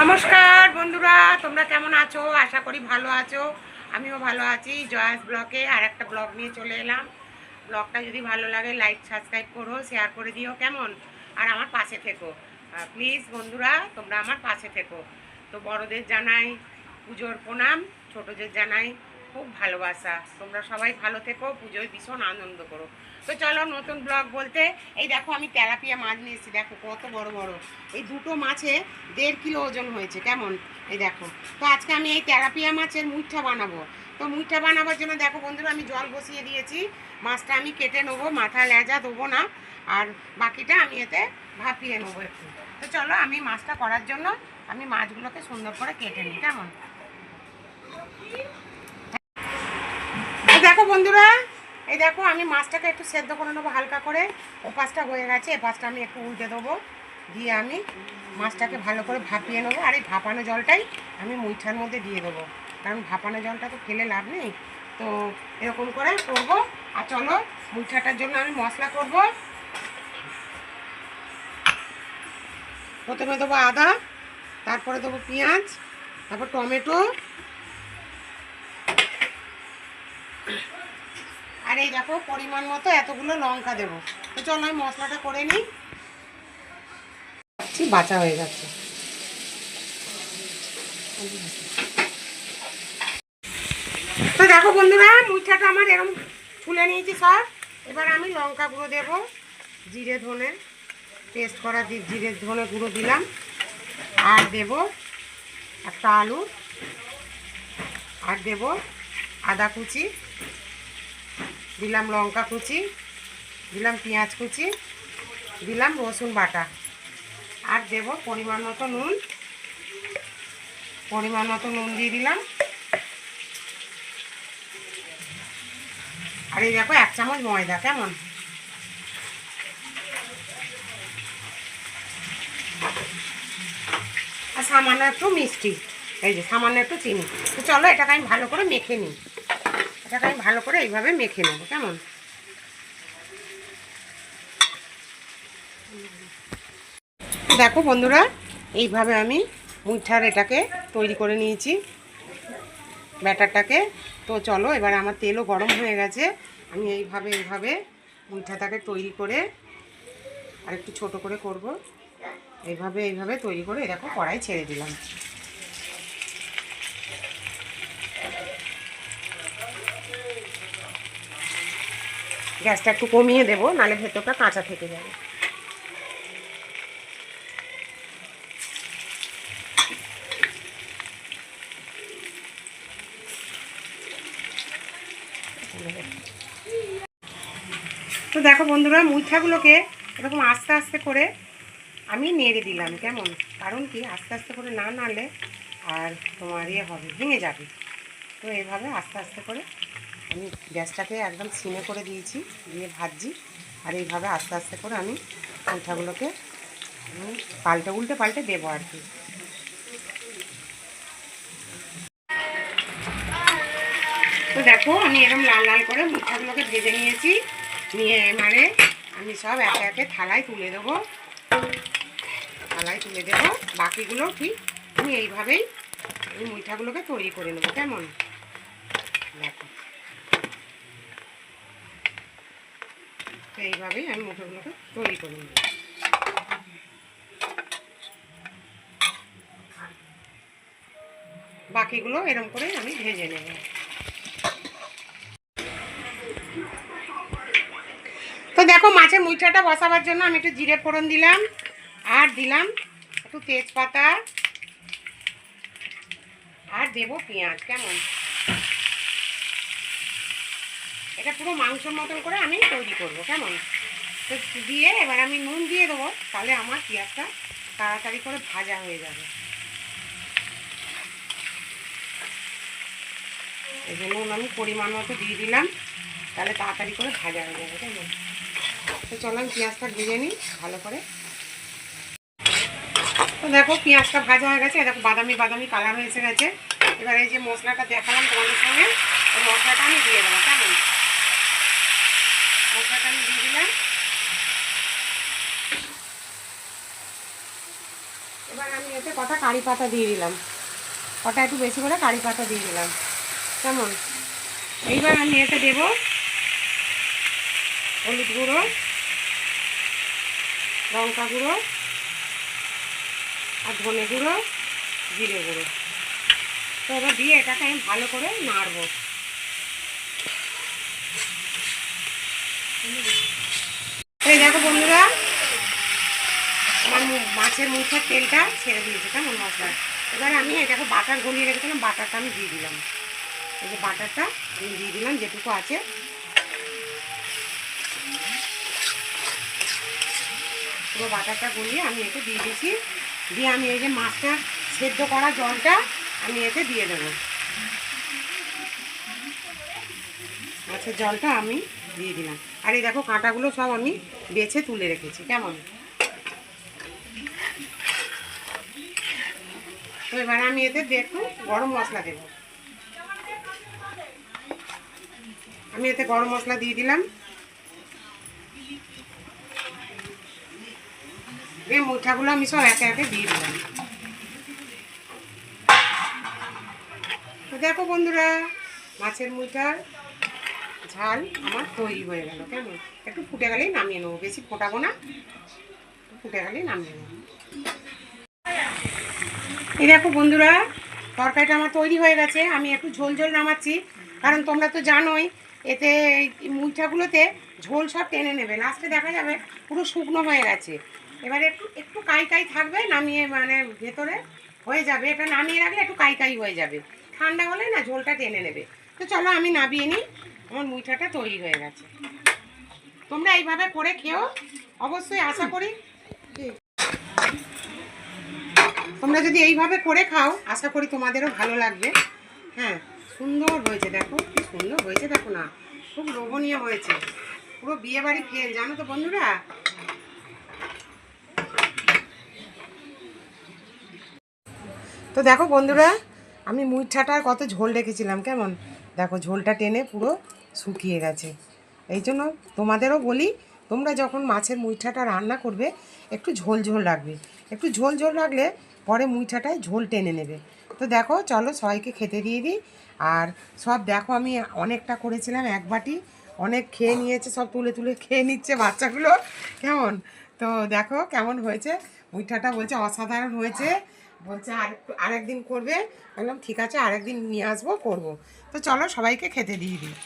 নমস্কার বন্ধুরা, তোমরা কেমন আছো? আশা করি ভালো আছো। আমিও ভালো আছি। জয়াস ব্লকে আর একটা ব্লগ নিয়ে চলে এলাম। ব্লগটা যদি ভালো লাগে লাইক সাবস্ক্রাইব করো শেয়ার করে দিও, কেমন? আর আমার পাশে থেকো। প্লিজ বন্ধুরা, তোমরা আমার পাশে থেকো। তো বড়দের জানাই পুজোর প্রণাম, ছোটদের জানাই খুব ভালোবাসা। তোমরা সবাই ভালো থেকো, পুজোয় ভীষণ আনন্দ করো। তো চলো নতুন ব্লগ বলতে, এই দেখো আমি তেলাপিয়া মাছ নিয়েছি দেখো কত বড় বড়। এই দুটো মাছে দেড় কিলো ওজন হয়েছে, কেমন? এই দেখো। তো আজকে আমি এই তেলাপিয়া মাছের মুইঠা বানাবো। তো মুইঠা বানাবার জন্য দেখো বন্ধুরা, আমি জল বসিয়ে দিয়েছি। মাছটা আমি কেটে নেব, মাথা লেজা দেবো না। আর বাকিটা আমি এতে ভাপিয়ে নেব একটু। তো চলো আমি মাছটা করার জন্য আমি মাছগুলোকে সুন্দর করে কেটে নিই, কেমন? দেখো বন্ধুরা, এই দেখো, আমি মাছটাকে একটু সেদ্ধ করে নেব হালকা করে। ও পাশটা হয়ে গেছে এ পাশটা আমি একটু উল্টে দেবো। দিয়ে আমি মাছটাকে ভালো করে ভাপিয়ে নেব। আর এই ভাপানো জলটাই আমি মুইঠার মধ্যে দিয়ে দেবো। কারণ ভাপানো জলটা তো ফেলে লাভ নেই। তো এরকম করে করব। আর চলো, মুইঠাটার জন্য আমি মশলা করব। প্রথমে দেবো আদা, তারপরে দেবো পেঁয়াজ, তারপর টমেটো আর এই দেখো, পরিমাণ মতো এতগুলো লঙ্কা দেবো। তো চলো আমি মশলাটা করে নিই। বাঁচা হয়ে যাচ্ছে তো দেখো বন্ধুরা, মুঠাটা আমার এরকম ফুলে নিয়েছি সব। এবার আমি লঙ্কা গুঁড়ো দেবো, জিরে ধনে। পেস্ট করা জিরে ধনে গুঁড়ো দিলাম। আর দেব একটা আলু। আর দেব আদা কুচি, দিলাম লঙ্কা কুচি, দিলাম পেঁয়াজ কুচি, দিলাম রসুন বাটা। আর দেব পরিমাণ মতো নুন, পরিমাণ মতো নুন দিয়ে দিলাম। আর এই দেখো, এক চামচ ময়দা, কেমন? আর সামান্য একটু মিষ্টি, এই যে সামান্য একটু চিনি। তো চলো, এটাকে আমি ভালো করে মেখে নিই। এটাকে আমি ভালো করে এইভাবে মেখে নেব, কেমন? দেখো বন্ধুরা, এইভাবে আমি মুঠার এটাকে তৈরি করে নিয়েছি, ব্যাটারটাকে। তো চলো, এবার আমার তেলও গরম হয়ে গেছে, আমি এইভাবে এইভাবে মুঠাটাকে তৈরি করে আর একটু ছোট করে করব। এইভাবে এইভাবে তৈরি করে, দেখো, কড়াই ছেড়ে দিলাম। গ্যাসটা একটু কমিয়ে দেবো, নালে ভেতরটা কাঁচা থেকে যাবে। তো দেখো বন্ধুরা, মুইঠাগুলোকে এরকম আস্তে আস্তে করে আমি নেড়ে দিলাম, কেমন? কারণ কি? আস্তে আস্তে করে না নাড়লে আর তোমার ইয়ে হবে, ভেঙে যাবে। তো এভাবে আস্তে আস্তে করে আমি গ্যাসটাকে একদম সিনে করে দিয়েছি দিয়ে ভাজছি। আর এইভাবে আস্তে আস্তে করে আমি মুঠাগুলোকে উম, পাল্টে উল্টে পাল্টে দেবো আর কি। তো দেখো আমি এরকম লাল লাল করে মিঠাগুলোকে ভেজে নিয়েছি। নিয়ে এবারে আমি সব একে একে থালায় তুলে দেবো। থালায় তুলে দেবো। বাকিগুলো ঠিক আমি এইভাবেই এই মুঠাগুলোকে তৈরি করে নেব কেমন? দেখো। এইভাবেই আমি মুঠাগুলোকে তৈরি করে নেব বাকিগুলো এরকম করে আমি ভেজে নেব। তো দেখো মাছের মুইঠাটা বসাবার জন্য আমি একটু জিরে ফোড়ন দিলাম আর দিলাম একটু তেজপাতা আর দেবো পেঁয়াজ, কেমন? এটা পুরো মাংসর মতন করে আমি তৈরি করব, কেমন? তো দিয়ে এবার আমি নুন দিয়ে দেবো, তাহলে আমার পেঁয়াজটা তাড়াতাড়ি করে ভাজা হয়ে যাবে। এই যে নুন আমি পরিমাণ মতো দিয়ে দিলাম, তাহলে তাড়াতাড়ি করে ভাজা হয়ে যাবে, কেমন? তো চলো আমি পেঁয়াজটা ভেজে নিই, ভালো করে। তো দেখো পেঁয়াজটা ভাজা হয়ে গেছে, দেখো বাদামি বাদামি কালার হয়ে গেছে। এবার এই যে মশলাটা দেখালাম তোমাদের সঙ্গে ওই মশলাটা আমি দিয়ে দেবো, কেমন মশলাটা আমি দিয়ে দিলাম এবার আমি এতে কটা কারি পাতা দিয়ে দিলাম। কটা একটু বেশি করে কারি পাতা দিয়ে দিলাম। কেমন? এইবার আমি এতে দেবো হলুদ গুঁড়ো, লঙ্কা গুঁড়ো আর ধনে গুঁড়ো, জিরে গুঁড়ো। তো এবার দিয়ে এটাকে আমি ভালো করে নাড়বো। এই দেখো বন্ধুরা আমার মাছের মুখের তেলটা ছেড়ে দিয়েছে, কেমন মশলা? এবার আমি এটাকে বাটার গলিয়ে রেখেছিলাম, বাটারটা আমি দিয়ে দিলাম। এই যে বাটারটা আমি দিয়ে দিলাম, যেটুকু আছে। পুরো বাটারটা গলিয়ে আমি এতে দিয়ে দিয়েছি। দিয়ে আমি এই যে মাছটা সেদ্ধ করা জলটা আমি এতে দিয়ে দেবো। মাছের জলটা আমি দিয়ে দিলাম। আর এই দেখো কাঁটাগুলো সব আমি বেছে তুলে রেখেছি, কেমন? তো এবার আমি এতে একটু গরম মশলা দেবো। আমি এতে গরম মশলা দিয়ে দিলাম। এই মুঠাগুলো আমি সব একে একে দিয়ে দিলাম। তো দেখো বন্ধুরা, মাছের মুঠার ঝাল আমার তৈরি হয়ে গেল, কেমন? একটু ফুটে গেলেই নামিয়ে নেব, বেশি ফোটাবো না, ফুটে গেলেই নামিয়ে নেব। এই দেখো বন্ধুরা, তরকারিটা আমার তৈরি হয়ে গেছে, আমি একটু ঝোল ঝোল নামাচ্ছি। কারণ তোমরা তো জানোই, এতে মুইঠাগুলোতে ঝোল সব টেনে নেবে। লাস্টে দেখা যাবে, পুরো শুকনো হয়ে গেছে। এবারে একটু একটু কাই কাই থাকবে, নামিয়ে মানে ভেতরে হয়ে যাবে। এটা নামিয়ে রাখলে একটু কাই কাই হয়ে যাবে। ঠান্ডা হলে না ঝোলটা টেনে নেবে। তো চলো আমি নামিয়ে নিই, আমার মুইঠাটা তৈরি হয়ে গেছে। তোমরা এইভাবে করে খেও, অবশ্যই আশা করি কি? তোমরা যদি এইভাবে করে খাও, আশা করি তোমাদেরও ভালো লাগবে। হ্যাঁ সুন্দর হয়েছে, দেখো, কি সুন্দর হয়েছে, দেখো না, খুব লোভনীয় হয়েছে। পুরো বিয়ে বাড়ি ফেল, জানো তো বন্ধুরা? তো দেখো বন্ধুরা, আমি মুইঠাটার কত ঝোল রেখেছিলাম, কেমন? দেখো, ঝোলটা টেনে পুরো শুকিয়ে গেছে। এই জন্য তোমাদেরও বলি, তোমরা যখন মাছের মুইঠাটা রান্না করবে, একটু ঝোল ঝোল রাখবে একটু ঝোল ঝোল রাখলে পরে মুইঠাটায় ঝোল টেনে নেবে। তো দেখো, চলো সবাইকে খেতে দিয়ে দিই। আর সব দেখো, আমি অনেকটা করেছিলাম, এক বাটি। অনেক খেয়ে নিয়েছে, সব তুলে তুলে খেয়ে নিচ্ছে বাচ্চাগুলো। কেমন? তো দেখো, কেমন হয়েছে? মুইঠাটা বলছে অসাধারণ হয়েছে। বলছে, আর আরেকদিন করবে। বললাম, ঠিক আছে, আরেকদিন নিয়ে আসব, করব। তো চলো সবাইকে খেতে দিয়ে দিই।